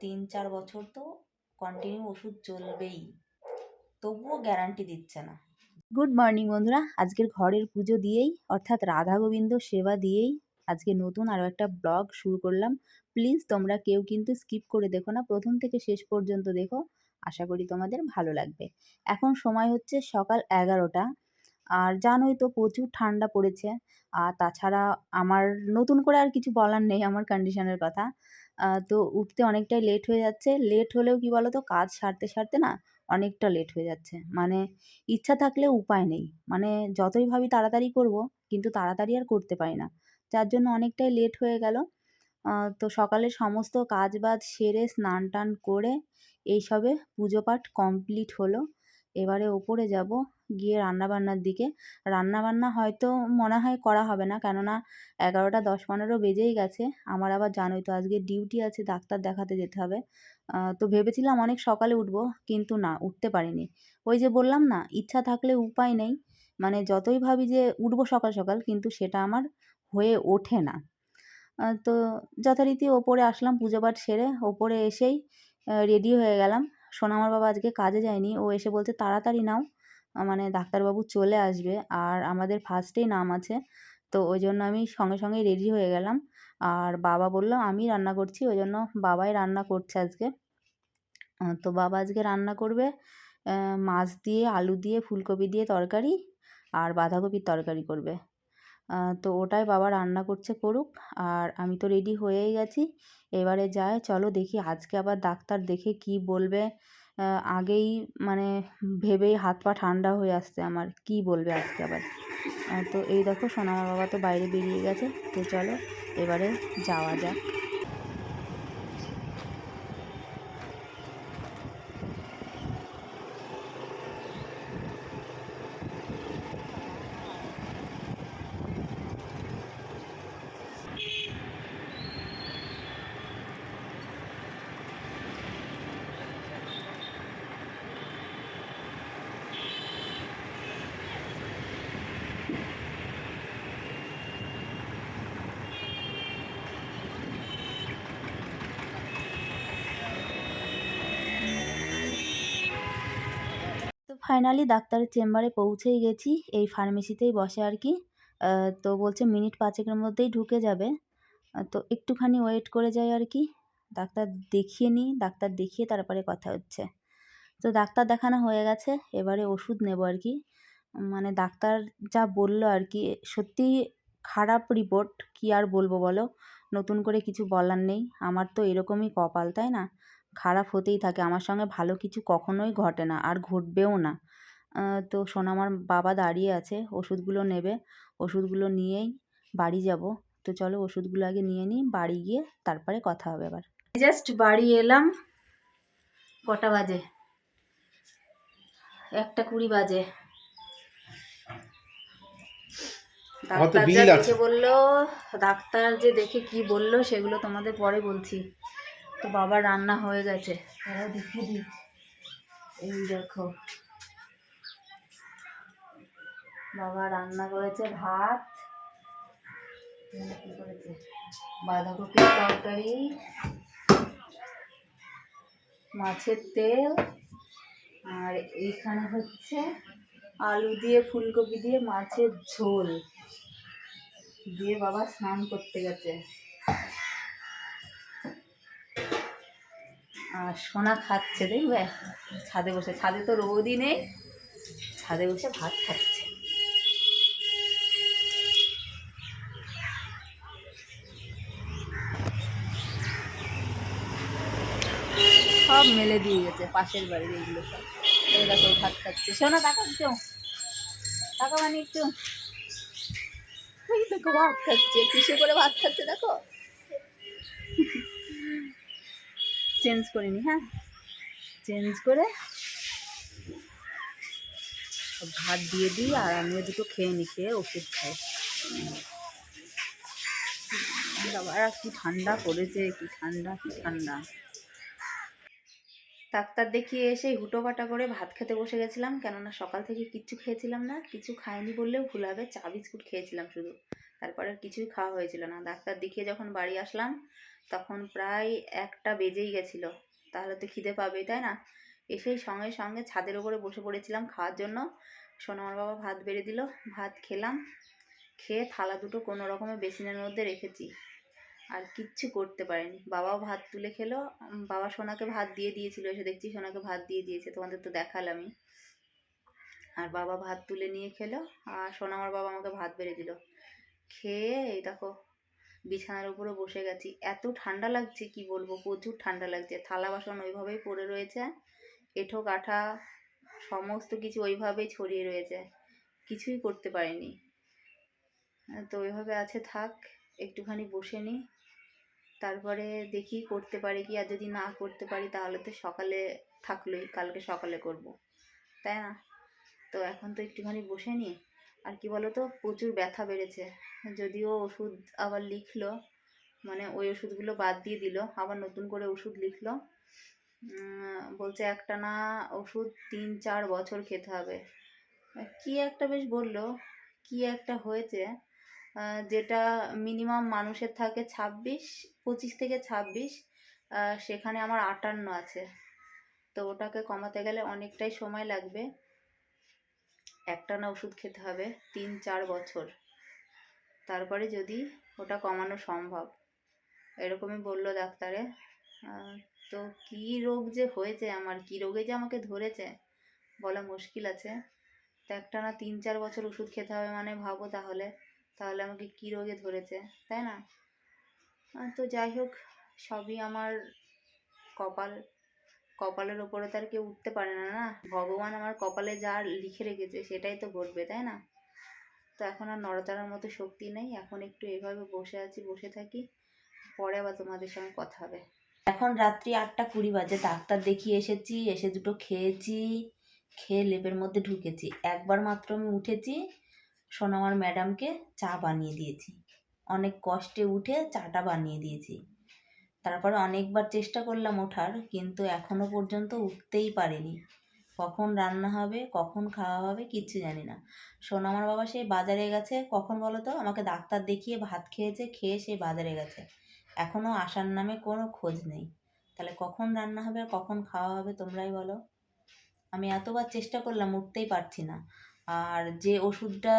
তিন চার বছর তো কন্টিনিউ ওষুধ চলবেই। তবুও গ্যারান্টি দিচ্ছে না। গুড মর্নিং বন্ধুরা, আজকের ঘরের পুজো দিয়েই, অর্থাৎ রাধা গোবিন্দ সেবা দিয়েই আজকে নতুন আরও একটা ব্লগ শুরু করলাম। প্লিজ তোমরা কেউ কিন্তু স্কিপ করে দেখো না, প্রথম থেকে শেষ পর্যন্ত দেখো। আশা করি তোমাদের ভালো লাগবে। এখন সময় হচ্ছে সকাল এগারোটা। আর জানোই তো প্রচুর ঠান্ডা পড়েছে। আর তাছাড়া আমার নতুন করে আর কিছু বলার নেই, আমার কন্ডিশনের কথা। তো উঠতে অনেকটাই লেট হয়ে যাচ্ছে। লেট হলেও কি বলো তো কাজ সারতে সারতে না অনেকটা লেট হয়ে যাচ্ছে। মানে ইচ্ছা থাকলে উপায় নেই। মানে যতই ভাবি তাড়াতাড়ি করব, কিন্তু তাড়াতাড়ি আর করতে পারি না। যার জন্য অনেকটাই লেট হয়ে গেল। তো সকালে সমস্ত কাজ বাজ সেরে স্নান টান করে এইসবে পুজো পাঠ কমপ্লিট হলো। এবারে ওপরে যাব, গিয়ে রান্নাবান্নার দিকে। রান্নাবান্না হয়তো মনে হয় করা হবে না, কেননা এগারোটা দশ পনেরো বেজেই গেছে। আমার আবার জানোই তো, আজকে ডিউটি আছে, ডাক্তার দেখাতে যেতে হবে। তো ভেবেছিলাম অনেক সকালে উঠবো, কিন্তু না, উঠতে পারিনি। ওই যে বললাম না, ইচ্ছা থাকলে উপায় নেই। মানে যতই ভাবি যে উঠবো সকাল সকাল, কিন্তু সেটা আমার হয়ে ওঠে না। তো যথারীতি ওপরে আসলাম, পুজো পাঠ সেরে ওপরে এসেই রেডি হয়ে গেলাম। সোনামার বাবা আজকে কাজে যায়নি। ও এসে বলছে, তাড়াতাড়ি নাও। মানে ডাক্তারবাবু চলে আসবে আর আমাদের ফার্স্টেই নাম আছে। তো ওই জন্য আমি সঙ্গে সঙ্গে রেডি হয়ে গেলাম। আর বাবা বলল, আমি রান্না করছি। ওই জন্য বাবাই রান্না করছে আজকে। তো বাবা আজকে রান্না করবে মাছ দিয়ে, আলু দিয়ে, ফুলকপি দিয়ে তরকারি আর বাঁধাকপির তরকারি করবে। তো ওটাই বাবা রান্না করছে করুক। আর আমি তো রেডি হয়েই গেছি। এবারে যায় চলো দেখি আজকে আবার ডাক্তার দেখে কি বলবে। আগেই মানে ভেবেই হাত পা ঠান্ডা হয়ে আসছে আমার, কি বলবে আজকে আবার? তো এই দেখো সোনামার বাবা তো বাইরে বেরিয়ে গেছে। তো চলো এবারে যাওয়া যাক তো ফাইনালি ডাক্তারের চেম্বারে পৌঁছেই গেছি। এই ফার্মেসিতেই বসে আর কি। তো বলছে মিনিট পাঁচেকের মধ্যেই ঢুকে যাবে। তো একটুখানি ওয়েট করে যাই আর কি। ডাক্তার দেখিয়ে নিই। ডাক্তার দেখিয়ে তারপরে কথা হচ্ছে। তো ডাক্তার দেখানো হয়ে গেছে। এবারে ওষুধ নেব আর কি। মানে ডাক্তার যা বলল আর কি, সত্যি খারাপ রিপোর্ট কি আর বলব বলো? নতুন করে কিছু বলার নেই। আমার তো এরকমই কপাল, তাই না? খারাপ হতেই থাকে। আমার সঙ্গে ভালো কিছু কখনোই ঘটে না আর ঘটবেও না। তো সোনামার বাবা দাঁড়িয়ে আছে ওষুধগুলো নেবে ওষুধগুলো নিয়েই বাড়ি যাব। তো চলো ওষুধগুলো আগে নিয়ে নিই বাড়ি গিয়ে তারপরে কথা হবে আবার। জাস্ট বাড়ি এলাম কটা বাজে? একটা কুড়ি বাজে। ডাক্তার যা দেখে বলল ডাক্তার যে দেখে কি বলল সেগুলো তোমাদের পরে বলছি। তো বাবার রান্না হয়ে গেছে। তারা দেখিয়ে দিই। এই দেখো। বাবা রান্না করেছে ভাত। করেছে? বাঁধাকপির তরকারি মাছের তেল আর এইখানে হচ্ছে আলু দিয়ে ফুলকপি দিয়ে মাছের ঝোল। দিয়ে বাবা স্নান করতে গেছে। আর সোনা খাচ্ছে, দেখবে? ছাদে বসে, ছাদে তো রোদই নেই। ছাদে বসে ভাত খাচ্ছে। সব মেলে দিয়ে গেছে, পাশের বাড়ির এইগুলো সব। দেখো ভাত খাচ্ছে। সোনা, টাকা একটু টাকা মানে একটু দেখো, ভাত খাচ্ছে। কিসে করে ভাত খাচ্ছে দেখো? চেঞ্জ করে করিনি হ্যাঁ? চেঞ্জ করে ভাত দিয়ে দিই আর আমিও দুটো খেয়ে নি, খেয়ে ওষুধ খাই। বাবা কি ঠান্ডা পড়েছে, কি ঠান্ডা কি ঠান্ডা। ডাক্তার দেখিয়ে এসে হুটোপাটা করে ভাত খেতে বসে গেছিলাম, কেননা সকাল থেকে কিচ্ছু খেয়েছিলাম না, কিছু খাইনি বললেও ভুল হবে, চা বিস্কুট খেয়েছিলাম শুধু। তারপরে কিছুই খাওয়া হয়েছিল না। ডাক্তার দেখিয়ে যখন বাড়ি আসলাম তখন প্রায় একটা বেজেই গেছিল। তাহলে তো খিদে পাবেই, তাই না? এসেই সঙ্গে সঙ্গে ছাদের ওপরে বসে পড়েছিলাম খাওয়ার জন্য। সোনামার বাবা ভাত বেড়ে দিল, ভাত খেলাম। খেয়ে থালা দুটো কোনো রকমে বেসিনের মধ্যে রেখেছি। আর কিচ্ছু করতে পারেনি। বাবাও ভাত তুলে খেলো বাবা সোনাকে ভাত দিয়ে দিয়েছিল। এসে দেখছি সোনাকে ভাত দিয়ে দিয়েছে, তোমাদের তো দেখালামই। আর বাবা ভাত তুলে নিয়ে খেলো, আর সোনামার বাবা আমাকে ভাত বেড়ে দিল। খেয়ে এই দেখো বিছানার উপরে বসে গেছি। এত ঠান্ডা লাগছে, কি বলব? প্রচুর ঠান্ডা লাগছে। থালা বাসন ওইভাবেই পড়ে রয়েছে। এঁঠো, কাঠা, সমস্ত কিছু ওইভাবেই ছড়িয়ে রয়েছে। কিছুই করতে পারিনি। তো ওইভাবে আছে, থাক, একটুখানি বসে নিই তারপরে দেখি করতে পারি কি, আর যদি না করতে পারি, তাহলে তো সকালে থাকলোই, কালকে সকালে করব। তাই না? তো এখন তো একটুখানি বসে নিই আর কি বলো তো প্রচুর ব্যথা বেড়েছে। যদিও ওষুধ আবার লিখলো মানে ওই ওষুধগুলো বাদ দিয়ে দিল, আবার নতুন করে ওষুধ লিখলো। বলছে একটা না ওষুধ তিন চার বছর খেতে হবে। কি একটা বেশ বলল, কি একটা হয়েছে যেটা মিনিমাম মানুষের থাকে ছাব্বিশ, পঁচিশ থেকে ছাব্বিশ সেখানে আমার আটান্ন আছে। তো ওটাকে কমাতে গেলে অনেকটাই সময় লাগবে। একটানা ওষুধ খেতে হবে, তিন, চার বছর। তারপরে যদি ওটা কমানো সম্ভব। এরকমই বলল ডাক্তারে তো কী রোগ যে হয়েছে আমার? কী রোগে যে আমাকে ধরেছে? বলা মুশকিল আছে। তো একটানা তিন, চার বছর ওষুধ খেতে হবে মানে ভাবো তাহলে। তাহলে আমাকে কী রোগে ধরেছে, তাই না? তো যাই হোক, সবই আমার কপাল কপালের ওপরে তো আর কেউ উঠতে পারে না না? ভগবান আমার কপালে যা লিখে রেখেছে সেটাই তো ঘটবে, তাই না? তো এখন আর নড়াচড়ার মতো শক্তি নেই, এখন একটু এভাবে বসে আছি, বসে থাকি, পরে আবার তোমাদের সঙ্গে কথা হবে। এখন রাত্রি আটটা কুড়ি বাজে, ডাক্তার দেখিয়ে এসেছি, এসে দুটো খেয়েছি, খেয়ে লেপের মধ্যে ঢুকেছি। একবার মাত্র আমি উঠেছি, সোনামার ম্যাডামকে চা বানিয়ে দিয়েছি। অনেক কষ্টে উঠে চাটা বানিয়ে দিয়েছি। তারপরে অনেকবার চেষ্টা করলাম ওঠার, কিন্তু এখনও পর্যন্ত উঠতেই পারিনি। কখন রান্না হবে, কখন খাওয়া হবে কিচ্ছু জানি না। সোনামার বাবা সেই বাজারে গেছে, কখন বলো তো? আমাকে ডাক্তার দেখিয়ে ভাত খেয়েছে, খেয়ে সেই বাজারে গেছে। এখনও আসার নামে কোনো খোঁজ নেই। তাহলে কখন রান্না হবে আর কখন খাওয়া হবে তোমরাই বলো। আমি এতবার চেষ্টা করলাম, উঠতেই পারছি না। আর যে ওষুধটা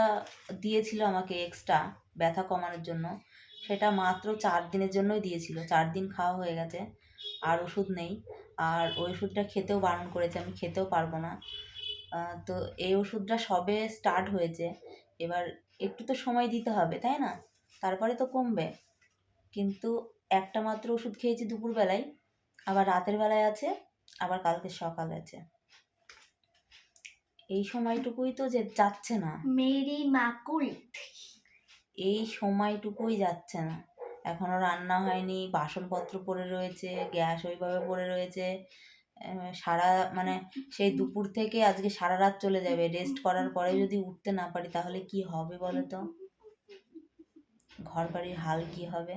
দিয়েছিল আমাকে এক্সট্রা ব্যথা কমানোর জন্য সেটা মাত্র চার দিনের জন্যই দিয়েছিল। চার দিন খাওয়া হয়ে গেছে, আর ওষুধ নেই। আর ওই ওষুধটা খেতেও বারণ করেছে, আমি খেতেও পারব না। তো এই ওষুধটা সবে স্টার্ট হয়েছে। এবার একটু তো সময় দিতে হবে, তাই না? তারপরে তো কমবে। কিন্তু একটা মাত্র ওষুধ খেয়েছি দুপুরবেলায়, আবার রাতের বেলায় আছে, আবার কালকে সকাল আছে। এই সময়টুকুই তো যে যাচ্ছে না। মেরি মাকুল। এই সময়টুকুই যাচ্ছে না। এখনও রান্না হয়নি, বাসনপত্র পড়ে রয়েছে, গ্যাস ওইভাবে পড়ে রয়েছে। সারা মানে সেই দুপুর থেকে আজকে সারা রাত চলে যাবে। রেস্ট করার পরে যদি উঠতে না পারি, তাহলে কি হবে বলো তো ঘর বাড়ির হাল কি হবে?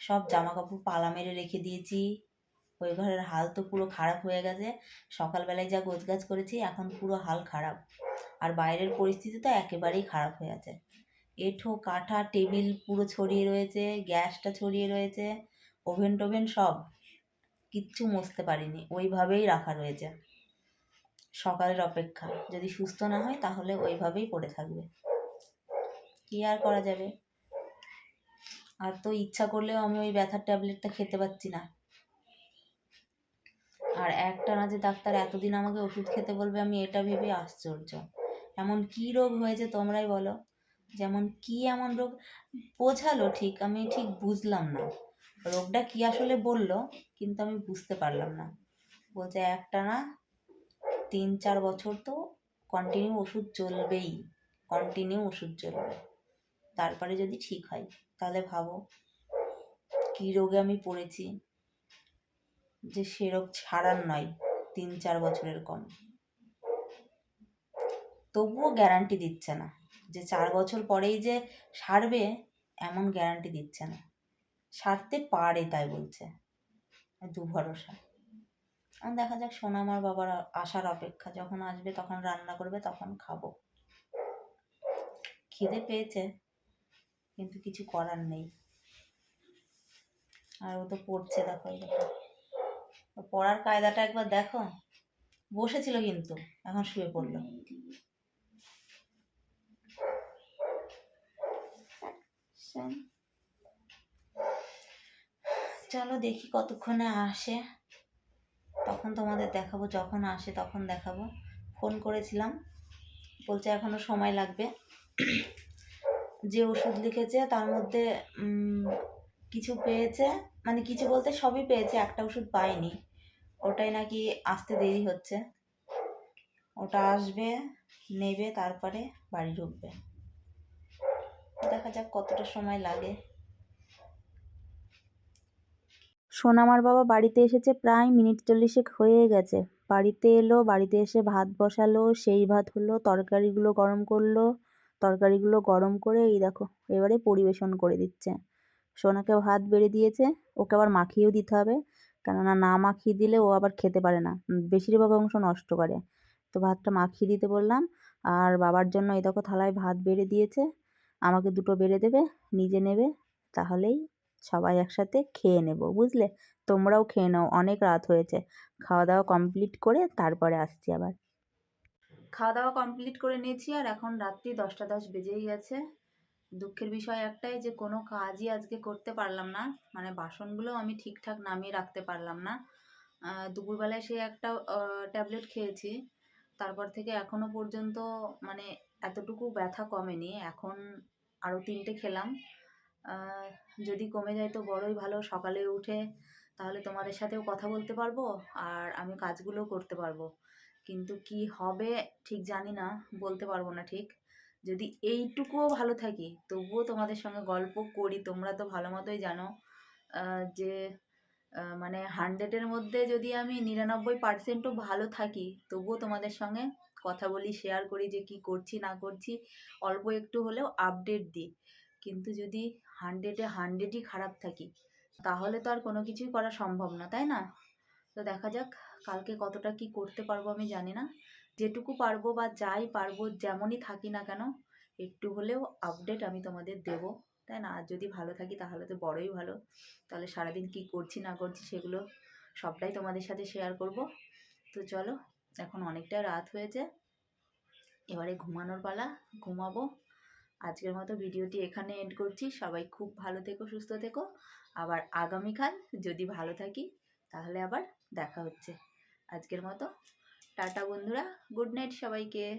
সব জামা কাপড় পালা মেরে রেখে দিয়েছি। ওই ঘরের হাল তো পুরো খারাপ হয়ে গেছে। সকালবেলায় যা গোছগাছ করেছি, এখন পুরো হাল খারাপ। আর বাইরের পরিস্থিতি তো একেবারেই খারাপ হয়ে আছে। এঁঠো, কাঠা, টেবিল পুরো ছড়িয়ে রয়েছে, গ্যাসটা ছড়িয়ে রয়েছে, ওভেন টোভেন সব কিচ্ছু মুছতে পারিনি, ওইভাবেই রাখা রয়েছে। সকালের অপেক্ষা, যদি সুস্থ না হয় তাহলে ওইভাবেই পড়ে থাকবে। কি আর করা যাবে? আর তো ইচ্ছা করলেও আমি ওই ব্যথার ট্যাবলেটটা খেতে পাচ্ছি না। আর একটা না যে ডাক্তার এতদিন আমাকে ওষুধ খেতে বলবে, আমি এটা ভেবে আশ্চর্য। এমন কি রোগ হয়েছে তোমরাই বলো। যেমন কি এমন রোগ বোঝালো ঠিক আমি ঠিক বুঝলাম না। রোগটা কি আসলে বলল কিন্তু আমি বুঝতে পারলাম না। বলছে একটা না তিন চার বছর তো কন্টিনিউ ওষুধ চলবেই কন্টিনিউ ওষুধ চলবে। তারপরে যদি ঠিক হয় তাহলে ভাবো কি রোগে আমি পড়েছি যে সে রোগ ছাড়ার নয়, তিন চার বছরের কম। তবুও গ্যারান্টি দিচ্ছে না। যে চার বছর পরেই যে সারবে, এমন গ্যারান্টি দিচ্ছে না। সারতে পারে তাই বলছে। দু ভরসা। দেখা যাক সোনা আমার বাবার আসার অপেক্ষা। যখন আসবে, তখন রান্না করবে, তখন খাব। খিদে পেয়েছে, কিন্তু কিছু করার নেই। আর ও তো পড়ছে, দেখো দেখো। পড়ার কায়দাটা একবার দেখো। বসেছিল কিন্তু, এখন শুয়ে পড়ল। চলো দেখি কতক্ষণে আসে। তখন তোমাদের দেখাবো, যখন আসে তখন দেখাবো। ফোন করেছিলাম, বলছে এখনও সময় লাগবে। যে ওষুধ লিখেছে তার মধ্যে কিছু পেয়েছে মানে কিছু বলতে সবই পেয়েছে, একটা ওষুধ পাইনি। ওটাই নাকি আসতে দেরি হচ্ছে। ওটা আসবে, নেবে, তারপরে বাড়ি ঢুকবে। দেখা যাক কতটা সময় লাগে। সোনামার বাবা বাড়িতে এসেছে প্রায় মিনিট চল্লিশেক হয়ে গেছে। বাড়িতে এলো, বাড়িতে এসে ভাত বসালো, সেই ভাত হলো, তরকারিগুলো গরম করল, তরকারিগুলো গরম করে এই দেখো, এবারে পরিবেশন করে দিচ্ছে। সোনাকে ভাত বেড়ে দিয়েছে, ওকে আবার মাখিয়েও দিতে হবে, কেননা না মাখিয়ে দিলে ও আবার খেতে পারে না, বেশিরভাগ অংশ নষ্ট করে। তো ভাতটা মাখিয়ে দিতে বললাম, আর বাবার জন্য এই দেখো থালায় ভাত বেড়ে দিয়েছে আমাকে দুটো বেড়ে দেবে, নিজে নেবে, তাহলেই সবাই একসাথে খেয়ে নেব, বুঝলে? তোমরাও খেয়ে নাও, অনেক রাত হয়েছে। খাওয়া দাওয়া কমপ্লিট করে তারপরে আসছি আবার। খাওয়া দাওয়া কমপ্লিট করে নিয়েছি আর এখন রাত্রি দশটা দশ বেজেই গেছে। দুঃখের বিষয় একটাই যে কোনো কাজই আজকে করতে পারলাম না মানে বাসনগুলো আমি ঠিকঠাক নামিয়ে রাখতে পারলাম না। দুপুরবেলায় সে একটা ট্যাবলেট খেয়েছি, তারপর থেকে এখনও পর্যন্ত মানে এতটুকু ব্যথা কমেনি, এখন আরও তিনটে খেলাম। যদি কমে যায় তো বড়ই ভালো, সকালে উঠে তাহলে তোমাদের সাথেও কথা বলতে পারব আর আমি কাজগুলো করতে পারব। কিন্তু কি হবে ঠিক জানি না, বলতে পারব না ঠিক। যদি এইটুকুও ভালো থাকি, তবুও তোমাদের সঙ্গে গল্প করি, তোমরা তো ভালো মতোই জানো যে মানে হান্ড্রেডের মধ্যে যদি আমি নিরানব্বই পার্সেন্টও ভালো থাকি, তবুও তোমাদের সঙ্গে কথা বলি শেয়ার করি যে কি করছি, না করছি, অল্প একটু হলেও আপডেট দিই। কিন্তু যদি হান্ড্রেডে হান্ড্রেডই খারাপ থাকি, তাহলে তো আর কোনো কিছুই করা সম্ভব না, তাই না? তো দেখা যাক কালকে কতটা কি করতে পারব আমি জানি না। যেটুকু পারব বা যাই পারব, যেমনই থাকি না কেন, একটু হলেও আপডেট আমি তোমাদের দেব, তাই না? আর যদি ভালো থাকি তাহলে তো বড়ই ভালো। তাহলে সারাদিন কি করছি, না করছি সেগুলো সবটাই তোমাদের সাথে শেয়ার করব। তো চলো এখন অনেকটা রাত হয়েছে। এবারে ঘুমানোর পালা, ঘুমাবো। আজকের মতো ভিডিওটি এখানে এন্ড করছি। সবাই খুব ভালো থেকো, সুস্থ থেকো। আবার আগামীকাল যদি ভালো থাকি, তাহলে আবার দেখা হচ্ছে। আজকের মতো। টাটা বন্ধুরা, গুড নাইট সবাইকে।